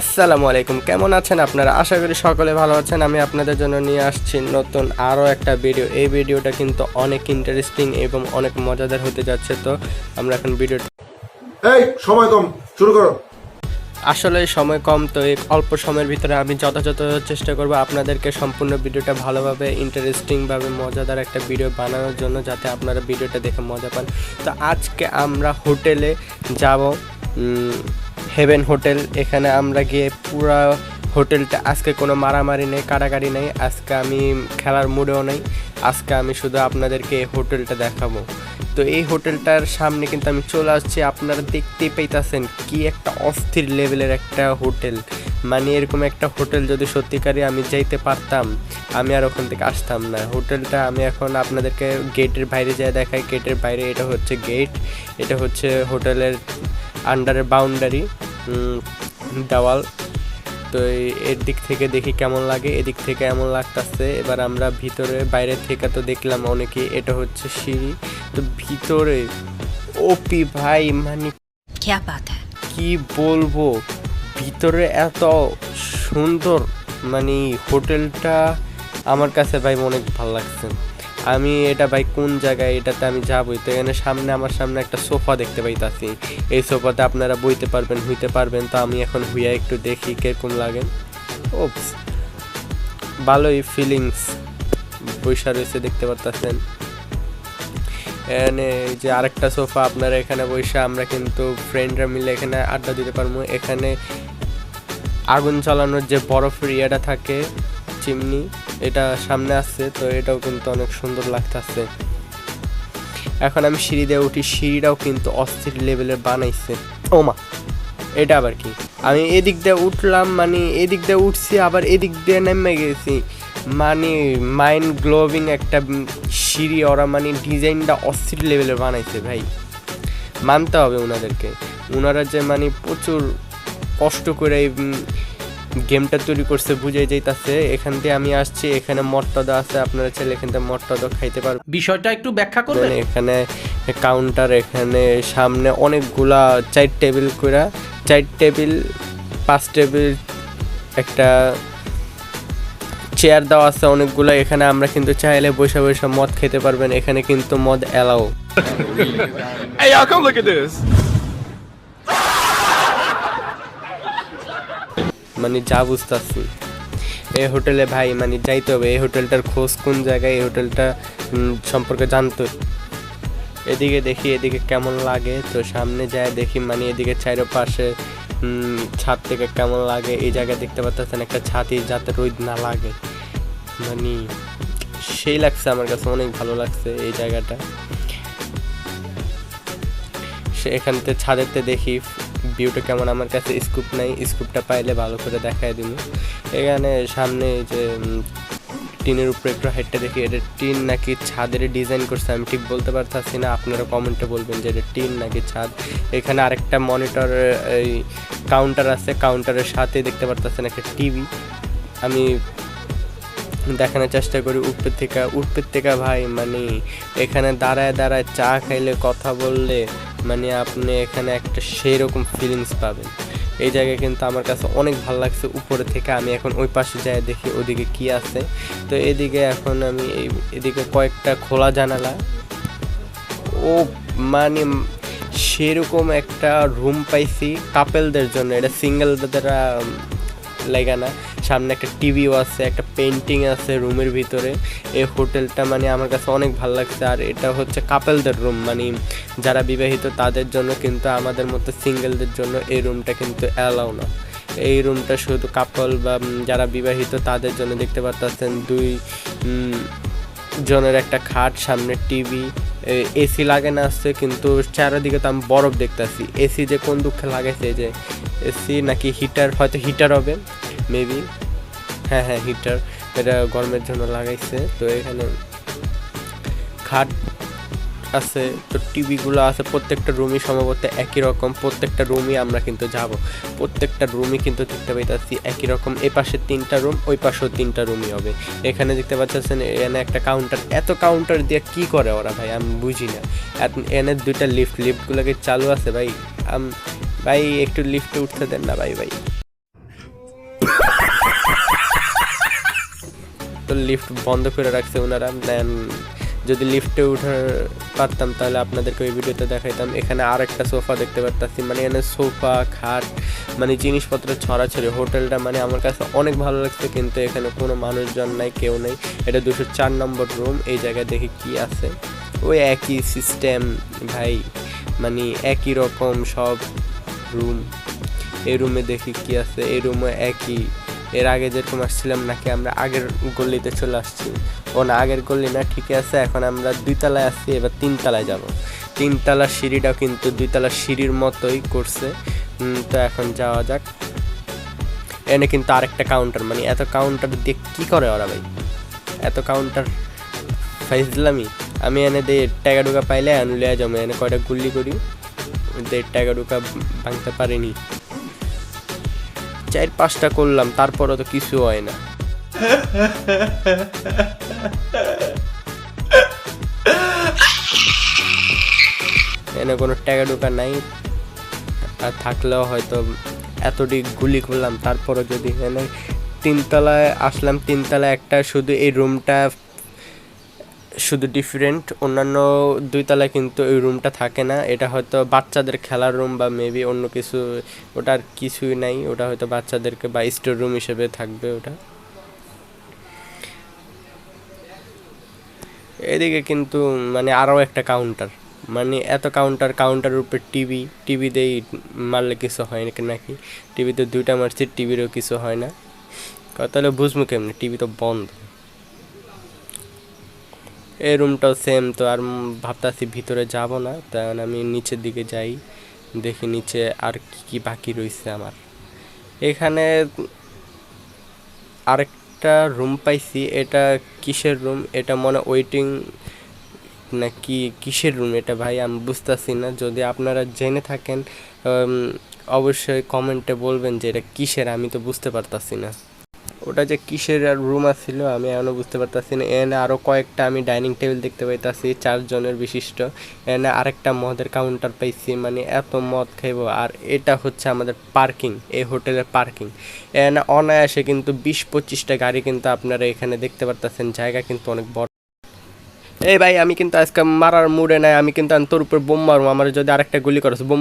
আসসালামু আলাইকুম। কেমন আছেন আপনারা? আশা করি সকলে ভালো আছেন। আমি আপনাদের জন্য নিয়ে আসছি নতুন আরও একটা ভিডিও। এই ভিডিওটা কিন্তু অনেক ইন্টারেস্টিং এবং অনেক মজাদার হতে যাচ্ছে। তো আমরা এখন ভিডিও এই সময় কম। শুরু করো। আসলে সময় কম তো এই অল্প সময়ের ভিতরে আমি যথাযথ চেষ্টা করব আপনাদেরকে সম্পূর্ণ ভিডিওটা ভালোভাবে ইন্টারেস্টিংভাবে মজাদার একটা ভিডিও বানানোর জন্য যাতে আপনারা ভিডিওটা দেখে মজা পান। তো আজকে আমরা হোটেলে যাব হেভেন হোটেল, এখানে আমরা গিয়ে পুরা হোটেলটা, আজকে কোনো মারামারি নেই কাড়াকাড়ি নেই, আজকে আমি খেলার মুডেও নেই, আজকে আমি শুধু আপনাদেরকে এই হোটেলটা দেখাবো। তো এই হোটেলটার সামনে কিন্তু আমি চলে আসছি, আপনারা দেখতেই পাইতাছেন কি একটা অস্থির লেভেলের একটা হোটেল। মানে এরকম একটা হোটেল যদি সত্যিকারই আমি যাইতে পারতাম, আমি আর ওখান থেকে আসতাম না। হোটেলটা আমি এখন আপনাদেরকে গেটের বাইরে যাই দেখাই গেটের বাইরে এটা হচ্ছে গেট এটা হচ্ছে হোটেলের আন্ডারের বাউন্ডারি দেওয়াল। তো এর দিক থেকে দেখি কেমন লাগে এদিক থেকে এমন লাগতেছে। এবার আমরা ভিতরে বাইরে থেকে তো দেখলাম অনেকে এটা হচ্ছে সিঁড়ি। তো ভিতরে ওপি ভাই মানে কি বলব? ভিতরে এত সুন্দর মানে হোটেলটা আমার কাছে ভাই অনেক ভালো লাগছে। আমি এটা ভাই কোন জায়গায়, এটাতে আমি যাবই। তো এখানে সামনে, আমার সামনে একটা সোফা দেখতে পাইতাছি। এই সোফাতে আপনারা বইতে পারবেন, হুইতে পারবেন। তো আমি এখন হুইয়া একটু দেখি কীরকম লাগে। ওপস, ভালোই ফিলিংস বৈশা রয়েছে, দেখতে পারতেছেন। এখানে যে আরেকটা সোফা, আপনারা এখানে বসে আমরা কিন্তু ফ্রেন্ডরা মিলে এখানে আড্ডা দিতে পারব। এখানে আগুন চালানোর যে বরফের ইয়েটা থাকে চিমনি, এটা সামনে আসছে, তো এটাও কিন্তু অনেক সুন্দর লাগতেছে। এখন আমি সিঁড়ি দিয়ে উঠি, সিঁড়িটাও কিন্তু অস্থির লেভেলের বানাইছে। ও মা, এটা আবার কি? আমি এদিক দিয়ে উঠলাম মানে এদিক দিয়ে উঠছি, আবার এদিক দিয়ে নেমে গেছি। মানে মাইন্ড গ্লোভিং একটা সিঁড়ি, ওরা মানে ডিজাইনটা অস্থির লেভেলের বানাইছে ভাই। মানতে হবে ওনাদেরকে ওনারা যে মানে প্রচুর কষ্ট করে গেমটা তৈরি করছে বুঝে যাইতাছে এখান দিয়ে আমি আসছি এখানে মর্তদা আছে আপনারা চাইলে এখান থেকে মর্তদা খাইতে পারবেন। বিষয়টা একটু ব্যাখ্যা করবেন? এখানে কাউন্টার এখানে সামনে অনেকগুলা চার টেবিল করে চার টেবিল পাঁচ টেবিল একটা চেয়ার দেওয়া আছে অনেকগুলো এখানে আমরা কিন্তু চাইলে বসে বসে মদ খেতে পারবেন এখানে কিন্তু মদ এলাও। মানে যা বুঝতেছি। এই হোটেলে ভাই মানে যাইতে হবে। এই হোটেলটার খোঁজ কোন জায়গায়? এই হোটেলটা সম্পর্কে জানতো। এদিকে দেখি, এদিকে কেমন লাগে। তো সামনে যায় দেখি মানে এদিকে চারপাশে ছাদ থেকে কেমন লাগে। এই জায়গায় দেখতে পাচ্ছেন একটা ছাতি, যাতে রোদ না লাগে। মানে সেই লাগছে আমার কাছে, অনেক ভালো লাগছে এই জায়গাটা। সে এখান থেকে ছাদেরতে দেখি ভিউটা কেমন? আমার কাছে স্কুপ নাই। স্কুপটা পাইলে ভালো করে দেখায় দিব এখানে সামনে যে টিনের উপরে একটু হাইটটা দেখি। এটা টিন নাকি ছাদের ডিজাইন করছে, আমি ঠিক বলতে পারতাছি না। আপনারা কমেন্টে বলবেন যে এটা টিন নাকি ছাদ। এখানে আরেকটা মনিটর এই কাউন্টার আছে। কাউন্টারের সাথে দেখতে পারতেছেন একটা টিভি আমি দেখানোর চেষ্টা করি উপর থেকে উপর থেকে ভাই মানে এখানে দাঁড়ায় দাঁড়ায় চা খাইলে, কথা বললে মানে আপনি এখানে একটা সেই রকম ফিলিংস পাবেন। এই জায়গায় কিন্তু আমার কাছে অনেক ভালো লাগছে উপরে থেকে। আমি এখন ওই পাশে যাই দেখি ওদিকে কি আছে। তো এদিকে এখন আমি এই, এদিকে কয়েকটা খোলা জানালা। ও মানে সেরকম একটা রুম পাইছি। কাপেলদের জন্য। এটা সিঙ্গেল দ্বারা লেগা না। সামনে একটা টিভিও আছে, একটা পেন্টিং আছে রুমের ভিতরে। এই হোটেলটা মানে আমার কাছে অনেক ভালো লাগছে। আর এটা হচ্ছে কাপেলদের রুম মানে যারা বিবাহিত তাদের জন্য কিন্তু আমাদের মতো সিঙ্গেলদের জন্য এই রুমটা কিন্তু অ্যালাউ না। এই রুমটা শুধু কাপল বা যারা বিবাহিত তাদের জন্য দেখতে পারতেছেন। দুই জনের একটা খাট, সামনে টিভি এসি লাগে না আসছে কিন্তু চারিদিকে তো আমি বরফ দেখতেছি। এসি যে কোন দুঃখে লাগাইছে যে এসি নাকি হিটার হয়তো হিটার হবে। মেবি হ্যাঁ হ্যাঁ হিটার এটা গরমের জন্য লাগাইছে। তো এখানে খাট আছে, তো টিভিগুলো আছে, প্রত্যেকটা রুমই সম্ভবত একই রকম। প্রত্যেকটা রুমই আমরা কিন্তু যাব। প্রত্যেকটা রুমই কিন্তু দেখতে পাইতেছি একই রকম। এ পাশে তিনটা রুম ওই পাশেও তিনটা রুমই হবে। এখানে দেখতে পাচ্ছেন, এখানে একটা কাউন্টার এত কাউন্টার দিয়ে কি করে ওরা ভাই? আমি বুঝি না। এনে দুইটা লিফট লিফটগুলো কি চালু আছে ভাই। ভাই, একটু লিফটে উঠতে দেন না ভাই ভাই। তো লিফট বন্ধ করে রাখছে ওনারা দেন যদি লিফটে উঠার পারতাম তাহলে আপনাদেরকে ওই ভিডিওতে দেখাইতাম। এখানে আর একটা সোফা দেখতে পারতাছি মানে এখানে সোফা, খাট মানে জিনিসপত্র ছড়াছড়ি, হোটেলটা মানে আমার কাছে অনেক ভালো লাগছে, কিন্তু এখানে কোনো মানুষজন নাই, কেউ নেই। এটা দুশো চার নম্বর রুম, এই জায়গায় দেখি কি আছে। ওই একই সিস্টেম, ভাই মানে একই রকম সব রুম। এই রুমে দেখি কি আছে, এই রুমে একই এর আগে যেরকম আসছিলাম নাকি আমরা আগের গল্লিতে চলে আসছি। ও না, আগের গল্লি না, ঠিকই আছে, এখন আমরা দুই তলায় আসছি এবার তিন তলায় যাব। তিনতলার সিঁড়িটাও কিন্তু দুই তলার সিঁড়ির মতোই করছে। তো এখন যাওয়া যাক। এনে কিন্তু আরেকটা কাউন্টার মানে এত কাউন্টার দিয়ে কী করে ওরা ভাই? এত কাউন্টার ফাইজলামি। আমি এনে দিয়ে টাকা টুকা পাইলে এনে লিয়া জমে, এনে কয়টা গুল্লি করি? দেড় টাকা টুকা ভাঙতে পারিনি। চার পাঁচটা করলাম, তারপরও তো কিছু হয় না। এনে কোনো টাকা টুকা নাই। আর থাকলেও হয়তো এতটি গুলি করলাম, তারপরও যদি এনে তিনতলায় আসলাম, তিনতলায় একটা শুধু এই রুমটা শুধু ডিফারেন্ট অন্যান্য দুই তলায় কিন্তু ওই রুমটা থাকে না। এটা হয়তো বাচ্চাদের খেলার রুম বা মেবি অন্য কিছু ওটার কিছুই নাই। ওটা হয়তো বাচ্চাদেরকে বা স্টোর রুম হিসেবে থাকবে ওটা। এদিকে কিন্তু মানে আরও একটা কাউন্টার মানে এত কাউন্টার কাউন্টারের উপর টিভি টিভিতেই মারলে কিছু হয় না নাকি? টিভিতে দুইটা মারছি টিভিরও কিছু হয় না। তাহলে বুঝব কেমনি? টিভি তো বন্ধ। এই রুমটাও সেম তো আর ভাবতাছি ভিতরে যাব না। তখন আমি নিচের দিকে যাই, দেখি নিচে আর কি কি বাকি রয়েছে আমার। এখানে আরেকটা রুম পাইছি, এটা কিসের রুম এটা মনে ওয়েটিং না কি, কিসের রুম এটা ভাই? আমি বুঝতেছি না, যদি আপনারা জেনে থাকেন অবশ্যই কমেন্টে বলবেন যে এটা কিসের, আমি তো বুঝতে পারতাছি না। ওটা যে কিসের আর রুম ছিল, আমি এখনও বুঝতে পারতাছি না। এনে আরও কয়েকটা আমি ডাইনিং টেবিল দেখতে পাইতাছি, চারজনের বিশিষ্ট। এনে আরেকটা মদের কাউন্টার পাইছি মানে এত মদ খাইবো। আর এটা হচ্ছে আমাদের পার্কিং এই হোটেলের পার্কিং এনে অনায়াসে কিন্তু বিশ পঁচিশটা গাড়ি কিন্তু আপনারা এখানে দেখতে পারতেছেন, জায়গা কিন্তু অনেক বড়। এই ভাই, আমি কিন্তু আজকে মারার মুডে নাই, আমি কিন্তু তোর উপর বোম মারবো। আমার যদি আরেকটা গুলি করছ বোম